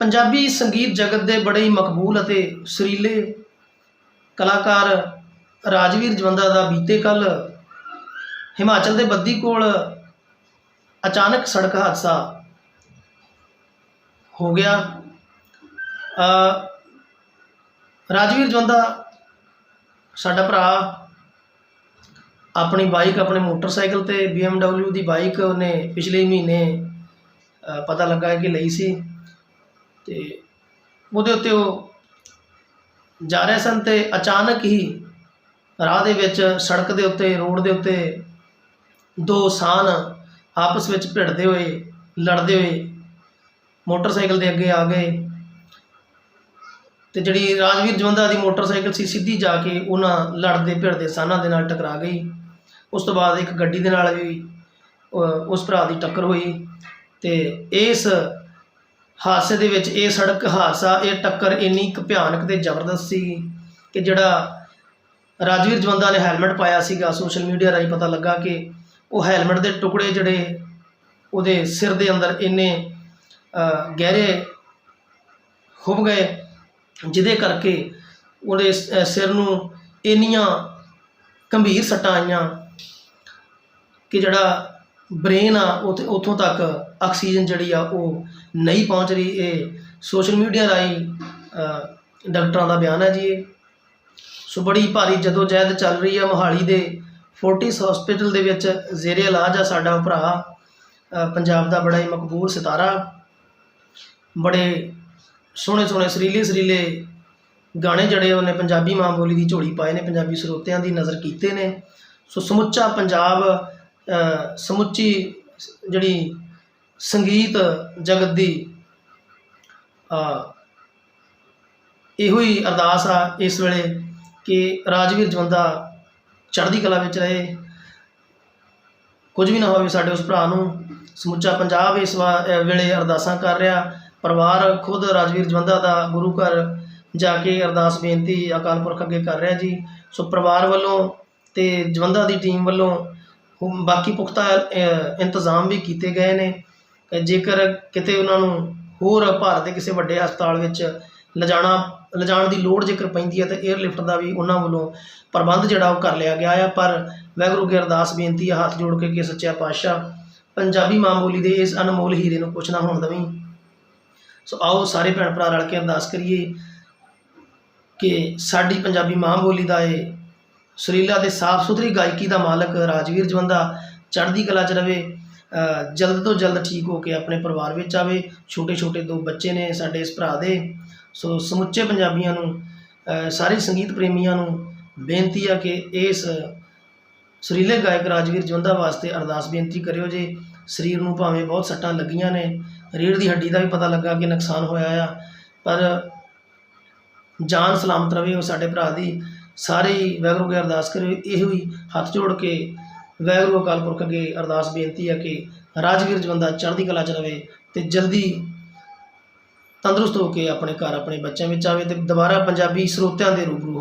ਪੰਜਾਬੀ ਸੰਗੀਤ ਜਗਤ ਦੇ ਬੜੇ ਹੀ ਮਕਬੂਲ ਅਤੇ ਸੁਰੀਲੇ ਕਲਾਕਾਰ ਰਾਜਵੀਰ ਜਵੰਦਾ ਦਾ ਬੀਤੇ ਕੱਲ ਹਿਮਾਚਲ ਦੇ ਬੱਦੀ ਕੋਲ ਅਚਾਨਕ ਸੜਕ ਹਾਦਸਾ ਹੋ ਗਿਆ। ਰਾਜਵੀਰ ਜਵੰਦਾ, ਸਾਡਾ ਭਰਾ, ਆਪਣੀ ਬਾਈਕ, ਆਪਣੇ ਮੋਟਰਸਾਈਕਲ ਤੇ BMW ਦੀ ਬਾਈਕ ਉਹਨੇ ਪਿਛਲੇ ਮਹੀਨੇ ਪਤਾ ਲੱਗਾ ਕਿ ਲਈ ਸੀ। ਤੇ ਉਹਦੇ ਉੱਤੇ ਉਹ ਜਾ ਰਹੇ ਸਨ ਤੇ ਅਚਾਨਕ ਹੀ ਰਾਹ ਦੇ ਵਿੱਚ ਸੜਕ ਦੇ ਉੱਤੇ, ਰੋਡ ਦੇ ਉੱਤੇ ਦੋ ਸਾਨ ਆਪਸ ਵਿੱਚ ਭਿੜਦੇ ਹੋਏ, ਲੜਦੇ ਹੋਏ ਮੋਟਰਸਾਈਕਲ ਦੇ ਅੱਗੇ ਆ ਗਏ ਤੇ ਜਿਹੜੀ ਰਾਜਵੀਰ ਜਵੰਦਾ ਦੀ ਮੋਟਰਸਾਈਕਲ ਸੀ, ਸਿੱਧੀ ਜਾ ਕੇ ਉਹਨਾਂ ਲੜਦੇ ਭਿੜਦੇ ਸਾਨਾਂ ਦੇ ਨਾਲ ਟਕਰਾ ਗਈ। ਉਸ ਤੋਂ ਬਾਅਦ ਇੱਕ ਗੱਡੀ ਦੇ ਨਾਲ ਵੀ ਉਸ ਭਰਾ ਦੀ ਟੱਕਰ ਹੋਈ ਤੇ ਇਸ ਹਾਦਸੇ ਦੇ ਵਿੱਚ ਇਹ ਸੜਕ ਹਾਦਸਾ, ਇਹ ਟੱਕਰ ਇੰਨੀ ਕੁ ਭਿਆਨਕ ਤੇ ਜ਼ਬਰਦਸਤ ਸੀ ਕਿ ਜਿਹੜਾ ਰਾਜਵੀਰ ਜਵੰਦਾ ਨੇ ਹੈਲਮਟ ਪਾਇਆ ਸੀਗਾ, ਸੋਸ਼ਲ ਮੀਡੀਆ ਰਾਹੀਂ ਪਤਾ ਲੱਗਾ ਕਿ ਉਹ ਹੈਲਮਟ ਦੇ ਟੁਕੜੇ ਜਿਹੜੇ ਉਹਦੇ ਸਿਰ ਦੇ ਅੰਦਰ ਇੰਨੇ ਗਹਿਰੇ ਖੁੱਭ ਗਏ, ਜਿਹਦੇ ਕਰਕੇ ਉਹਦੇ ਸਿਰ ਨੂੰ ਇੰਨੀਆਂ ਗੰਭੀਰ ਸੱਟਾਂ ਆਈਆਂ ਕਿ ਜਿਹੜਾ ਬ੍ਰੇਨ ਆ ਉਥੇ ਉੱਥੋਂ ਤੱਕ ਆਕਸੀਜਨ ਜਿਹੜੀ ਆ ਉਹ ਨਹੀਂ ਪਹੁੰਚ ਰਹੀ। ਇਹ ਸੋਸ਼ਲ ਮੀਡੀਆ ਰਾਹੀਂ ਡਾਕਟਰਾਂ ਦਾ ਬਿਆਨ ਹੈ ਜੀ ਇਹ। ਸੋ ਬੜੀ ਭਾਰੀ ਜਦੋਜਹਿਦ ਚੱਲ ਰਹੀ ਆ ਮੋਹਾਲੀ ਦੇ ਫੋਰਟਿਸ ਹਸਪੀਟਲ ਦੇ ਵਿੱਚ। ਜ਼ੇਰੇ ਇਲਾਜ ਆ ਸਾਡਾ ਭਰਾ ਪੰਜਾਬ ਦਾ ਬੜਾ ਹੀ ਮਕਬੂਲ ਸਿਤਾਰਾ। ਬੜੇ ਸੋਹਣੇ ਸੋਹਣੇ ਸਰੀਲੇ ਸਰੀਲੇ ਗਾਣੇ ਜਿਹੜੇ ਉਹਨੇ ਪੰਜਾਬੀ ਮਾਂ ਬੋਲੀ ਦੀ ਝੋਲੀ ਪਾਏ ਨੇ, ਪੰਜਾਬੀ ਸਰੋਤਿਆਂ ਦੀ ਨਜ਼ਰ ਕੀਤੇ ਨੇ। ਸੋ ਸਮੁੱਚਾ ਪੰਜਾਬ ਸਮੁੱਚੀ ਜਿਹੜੀ ਸੰਗੀਤ ਜਗਤ ਦੀ ਇਹੋ ਹੀ ਅਰਦਾਸ ਆ ਇਸ ਵੇਲੇ ਕਿ ਰਾਜਵੀਰ ਜਵੰਦਾ ਚੜ੍ਹਦੀ ਕਲਾ ਵਿੱਚ ਰਹੇ। ਕੁਝ ਵੀ ਨਾ ਹੋਵੇ ਸਾਡੇ ਉਸ ਭਰਾ ਨੂੰ ਸਮੁੱਚਾ ਪੰਜਾਬ ਇਸ ਵਾ- ਵੇਲੇ ਅਰਦਾਸਾਂ ਕਰ ਰਿਹਾ। ਪਰਿਵਾਰ ਖੁਦ ਰਾਜਵੀਰ ਜਵੰਦਾ ਦਾ ਗੁਰੂ ਘਰ ਜਾ ਕੇ ਅਰਦਾਸ ਬੇਨਤੀ ਅਕਾਲ ਪੁਰਖ ਅੱਗੇ ਕਰ ਰਿਹਾ ਜੀ। ਸੋ ਪਰਿਵਾਰ ਵੱਲੋਂ ਤੇ ਜਵੰਦਾ ਦੀ ਟੀਮ ਵੱਲੋਂ ਬਾਕੀ ਪੁਖਤਾ ਇੰਤਜ਼ਾਮ ਵੀ ਕੀਤੇ ਗਏ ਨੇ ਜੇਕਰ ਕਿਤੇ ਉਹਨਾਂ ਨੂੰ ਹੋਰ ਭਾਰਤ ਦੇ ਕਿਸੇ ਵੱਡੇ ਹਸਪਤਾਲ ਵਿੱਚ ਲਿਜਾਣਾ, ਲਿਜਾਣ ਦੀ ਲੋੜ ਜੇਕਰ ਪੈਂਦੀ ਹੈ ਤਾਂ 에ਅਰਲਿਫਟ ਦਾ ਵੀ ਉਹਨਾਂ ਵੱਲੋਂ ਪ੍ਰਬੰਧ ਜਿਹੜਾ ਉਹ ਕਰ ਲਿਆ ਗਿਆ ਆ। ਪਰ ਵਾਹਿਗੁਰੂ ਅੱਗੇ ਅਰਦਾਸ ਬੇਨਤੀ ਆ, ਹੱਥ ਜੋੜ ਕੇ ਕਿ ਸੱਚਾ ਪਾਤਸ਼ਾਹ ਪੰਜਾਬੀ ਮਾਂ ਬੋਲੀ ਦੇ ਇਸ ਅਨਮੋਲ ਹੀਰੇ ਨੂੰ ਕੁਛ ਨਾ ਹੋਣ ਦਵੀਂ। ਸੋ ਆਓ ਸਾਰੇ ਭੈਣ ਭਰਾ ਰਲ ਕੇ ਅਰਦਾਸ ਕਰੀਏ ਕਿ ਸਾਡੀ ਪੰਜਾਬੀ ਮਾਂ ਬੋਲੀ ਦਾ ਇਹ ਸੁਰੀਲਾ ਤੇ ਸਾਫ਼ ਸੁਥਰੀ ਗਾਇਕੀ ਦਾ ਮਾਲਕ ਰਾਜਵੀਰ ਜਵੰਦਾ ਚੜ੍ਹਦੀ ਕਲਾ 'ਚ ਰਵੇ ਜਲਦ ਤੋਂ ਜਲਦ ਠੀਕ ਹੋ ਕੇ ਆਪਣੇ ਪਰਿਵਾਰ ਵਿੱਚ ਆਵੇ। ਛੋਟੇ ਛੋਟੇ ਦੋ ਬੱਚੇ ਨੇ ਸਾਡੇ ਇਸ ਭਰਾ ਦੇ। ਸੋ ਸਮੁੱਚੇ ਪੰਜਾਬੀਆਂ ਨੂੰ ਸਾਰੇ ਸੰਗੀਤ ਪ੍ਰੇਮੀਆਂ ਨੂੰ ਬੇਨਤੀ ਆ ਕਿ ਇਸ ਸੁਰੀਲੇ ਗਾਇਕ ਰਾਜਵੀਰ ਜਵੰਦਾ ਵਾਸਤੇ ਅਰਦਾਸ ਬੇਨਤੀ ਕਰਿਓ ਜੇ ਸਰੀਰ ਨੂੰ ਭਾਵੇਂ ਬਹੁਤ ਸੱਟਾਂ ਲੱਗੀਆਂ ਨੇ ਰੀੜ੍ਹ ਦੀ ਹੱਡੀ ਦਾ ਵੀ ਪਤਾ ਲੱਗਾ ਕਿ ਨੁਕਸਾਨ ਹੋਇਆ ਆ, ਪਰ ਜਾਨ ਸਲਾਮਤ ਰਵੇ ਉਹ ਸਾਡੇ ਭਰਾ ਦੀ। ਸਾਰੇ ਹੀ ਵਾਹਿਗੁਰੂ ਅੱਗੇ ਅਰਦਾਸ ਕਰਿਓ ਇਹੋ ਹੀ ਹੱਥ ਜੋੜ ਕੇ ਵਾਹਿਗੁਰੂ ਅਕਾਲ ਪੁਰਖ ਅੱਗੇ ਅਰਦਾਸ ਬੇਨਤੀ ਹੈ ਕਿ ਰਾਜਵੀਰ ਜਵੰਦਾ ਚੜ੍ਹਦੀ ਕਲਾ 'ਚ ਰਵੇ ਤੇ ਜਲਦੀ ਤੰਦਰੁਸਤ ਹੋ ਕੇ ਆਪਣੇ ਘਰ, ਆਪਣੇ ਬੱਚਿਆਂ ਵਿੱਚ ਆਵੇ ਤੇ ਦੁਬਾਰਾ ਪੰਜਾਬੀ ਸਰੋਤਿਆਂ ਦੇ ਰੂਬਰੂ